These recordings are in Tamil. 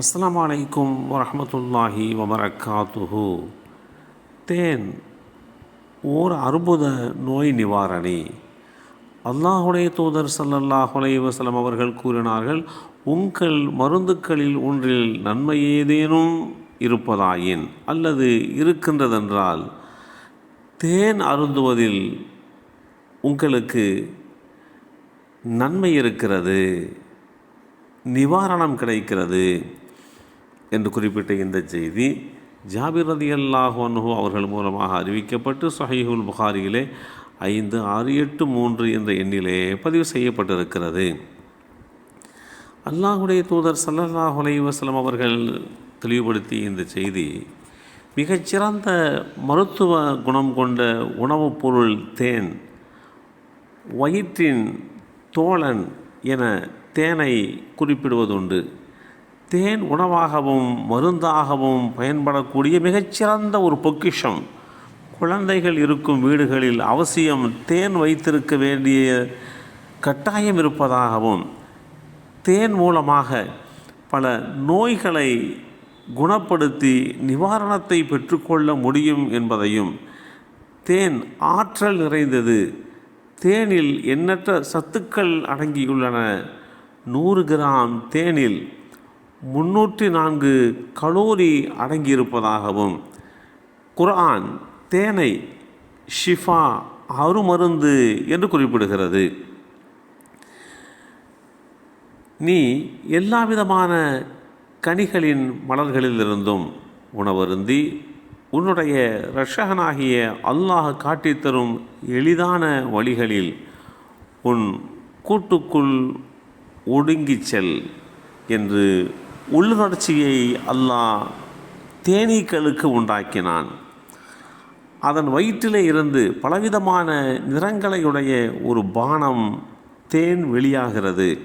அஸ்லாம் அலைக்கும் வரமத்துல்லாஹி வபரக்காத்துஹு தேன் ஓர் அற்புத நோய் நிவாரணி. அல்லாஹுடைய தூதர் சல்லல்லாஹுலே வசலம் அவர்கள் கூறினார்கள் உங்கள் மருந்துக்களில் ஒன்றில் நன்மை ஏதேனும் இருப்பதாயின் அல்லது இருக்கின்றதென்றால் தேன் அருந்துவதில் உங்களுக்கு நன்மை இருக்கிறது நிவாரணம் கிடைக்கிறது. என்று குறிப்பிட்ட இந்த செய்தி ஜாபிர் ரதி அல்லாஹ் அவர்கள் மூலமாக அறிவிக்கப்பட்டு சஹீஹுல் புகாரியிலே ஐந்து ஆறு எட்டு மூன்று என்ற எண்ணிலே பதிவு செய்யப்பட்டிருக்கிறது. அல்லாஹுடைய தூதர் சல்லல்லாஹு அலைவாஸ்லம் அவர்கள் தெளிவுபடுத்திய இந்த செய்தி மிகச்சிறந்த மருத்துவ குணம் கொண்ட உணவுப் பொருள் தேன் வயிற்றின் தோழன் என தேனை குறிப்பிடுவதுண்டு. தேன் உணவாகவும் மருந்தாகவும் பயன்படக்கூடிய மிகச்சிறந்த ஒரு பொக்கிஷம். குழந்தைகள் இருக்கும் வீடுகளில் அவசியம் தேன் வைத்திருக்க வேண்டிய கட்டாயம் இருப்பதாகவும் தேன் மூலமாக பல நோய்களை குணப்படுத்தி நிவாரணத்தை பெற்றுக்கொள்ள முடியும் என்பதையும் தேன் ஆற்றல் நிறைந்தது. தேனில் எண்ணற்ற சத்துக்கள் அடங்கியுள்ளன. நூறு கிராம் தேனில் முன்னூற்றி நான்கு கலோரி அடங்கியிருப்பதாகவும் குர்ஆன் தேனை ஷிஃபா அருமருந்து என்று குறிப்பிடுகிறது. நீ எல்லா விதமான கனிகளின் மலர்களிலிருந்தும் உணவருந்தி உன்னுடைய ரஷகனாகிய அல்லாஹ் காட்டித்தரும் எளிதான வழிகளில் உன் கூட்டுக்குள் ஒடுங்கிச் செல் என்று உள்ளுணர்ச்சியை அல்லாஹ் தேனீக்களுக்கு உண்டாக்கினான். அதன் வயிற்றிலே இருந்து பலவிதமான நிறங்களையுடைய ஒரு பானம் தேன் வெளியாகிறது.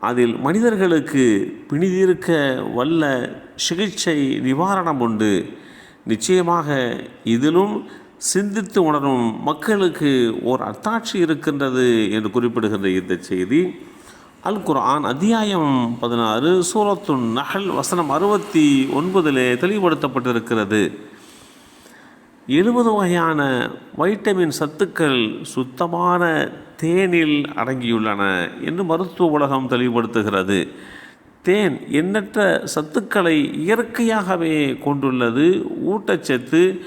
அதில் மனிதர்களுக்கு பிணிதிருக்க வல்ல சிகிச்சை நிவாரணம் உண்டு. நிச்சயமாக இதிலும் சிந்தித்து உணரும் மக்களுக்கு ஓர் அத்தாட்சி இருக்கின்றது என்று குறிப்பிடுகின்ற இந்த செய்தி. அல் குர்ஆன் அத்தியாயம் பதினாறு சூரத்து நகல் வசனம் அறுபத்தி ஒன்பதிலே தெளிவுபடுத்தப்பட்டிருக்கிறது. எழுபது வகையான வைட்டமின் சத்துக்கள் சுத்தமான தேனில் அடங்கியுள்ளன என்று மருத்துவ உலகம் தெளிவுபடுத்துகிறது. தேன் எண்ணற்ற சத்துக்களை இயற்கையாகவே கொண்டுள்ளது. ஊட்டச்சத்து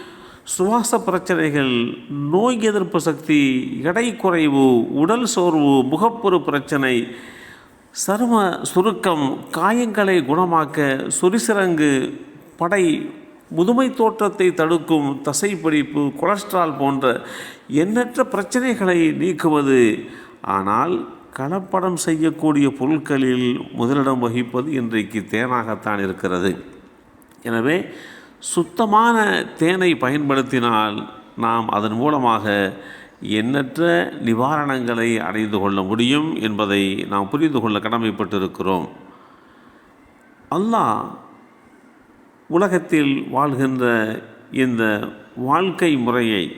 சுவாச பிரச்சனைகள் நோய் எதிர்ப்பு சக்தி எடை குறைவு உடல் சோர்வு முகப்பொரு பிரச்சனை சரும சுருக்கம் காயங்களை குணமாக்க சுரிசிறங்கு படை முதுமை தோற்றத்தை தடுக்கும் தசைப்பிடிப்பு கொலஸ்ட்ரால் போன்ற எண்ணற்ற பிரச்சனைகளை நீக்குவது. ஆனால் கலப்படம் செய்யக்கூடிய பொருட்களில் முதலிடம் வகிப்பது இன்றைக்கு தேனாகத்தான் இருக்கிறது. எனவே சுத்தமான தேனை பயன்படுத்தினால் நாம் அதன் மூலமாக எண்ணற்ற நிவாரணங்களை அடைந்து கொள்ள முடியும் என்பதை நாம் புரிந்து கொள்ள கடமைப்பட்டிருக்கிறோம். அல்லாஹ் உலகத்தில் வாழ்கின்ற இந்த வாழ்க்கை முறையை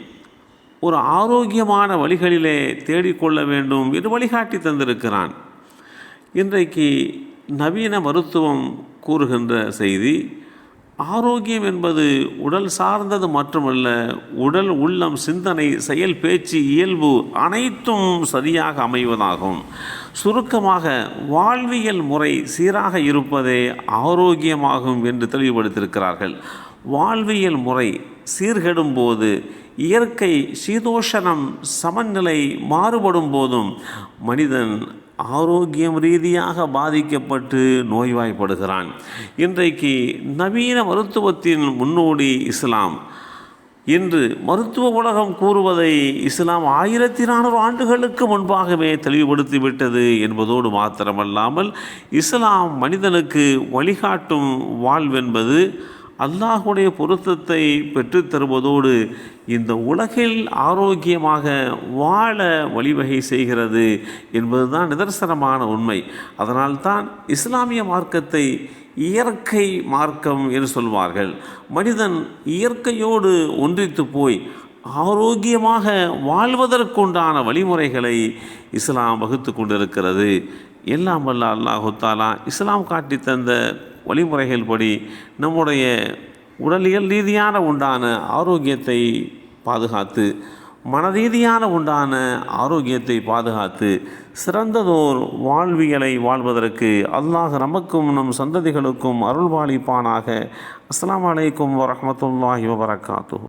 ஒரு ஆரோக்கியமான வழிகளிலே தேடிக்கொள்ள வேண்டும் என்று வழிகாட்டி தந்திருக்கிறான். இன்றைக்கு நவீன மருத்துவம் கூறுகின்ற செய்தி ஆரோக்கியம் என்பது உடல் சார்ந்தது மட்டுமல்ல உடல் உள்ளம் சிந்தனை செயல் பேச்சு இயல்பு அனைத்தும் சரியாக அமைவதாகும். சுருக்கமாக வாழ்வியல் முறை சீராக இருப்பதே ஆரோக்கியமாகும் என்று தெளிவுபடுத்தியிருக்கிறார்கள். வாழ்வியல் முறை சீர்கெடும் போது இயற்கை சீதோஷணம் சமநிலை மாறுபடும் போதும் மனிதன் ஆரோக்கியம் ரீதியாக பாதிக்கப்பட்டு நோய்வாய்ப்படுகிறான். இன்றைக்கு நவீன மருத்துவத்தின் முன்னோடி இஸ்லாம். இன்று மருத்துவ உலகம் கூறுவதை இஸ்லாம் ஆயிரத்தி நானூறு ஆண்டுகளுக்கு முன்பாகவே தெளிவுபடுத்திவிட்டது என்பதோடு மாத்திரமல்லாமல் இஸ்லாம் மனிதனுக்கு வழிகாட்டும் வாழ்வென்பது அல்லாஹுடைய பொருத்தத்தை பெற்றுத்தருவதோடு இந்த உலகில் ஆரோக்கியமாக வாழ வழிவகை செய்கிறது என்பதுதான் நிதர்சனமான உண்மை. அதனால்தான் இஸ்லாமிய மார்க்கத்தை இயற்கை மார்க்கம் என்று சொல்வார்கள். மனிதன் இயற்கையோடு ஒன்றித்து போய் ஆரோக்கியமாக வாழ்வதற்குண்டான வழிமுறைகளை இஸ்லாம் வகுத்து கொண்டிருக்கிறது. எல்லாம் வல்ல அல்லாஹு தாலா இஸ்லாம் காட்டி தந்த வழிமுறைகள் படி நம்முடைய உடலியல் ரீதியான உண்டான ஆரோக்கியத்தை பாதுகாத்து மனரீதியான உண்டான ஆரோக்கியத்தை பாதுகாத்து சிறந்ததோர் வாழ்வியலை வாழ்வதற்கு அல்லாஹ் நமக்கும் நம் சந்ததிகளுக்கும் அருள்வாளிப்பானாக. அஸ்லாம் வலைக்கம் வரமத்துல்லாஹி வபரகாத்து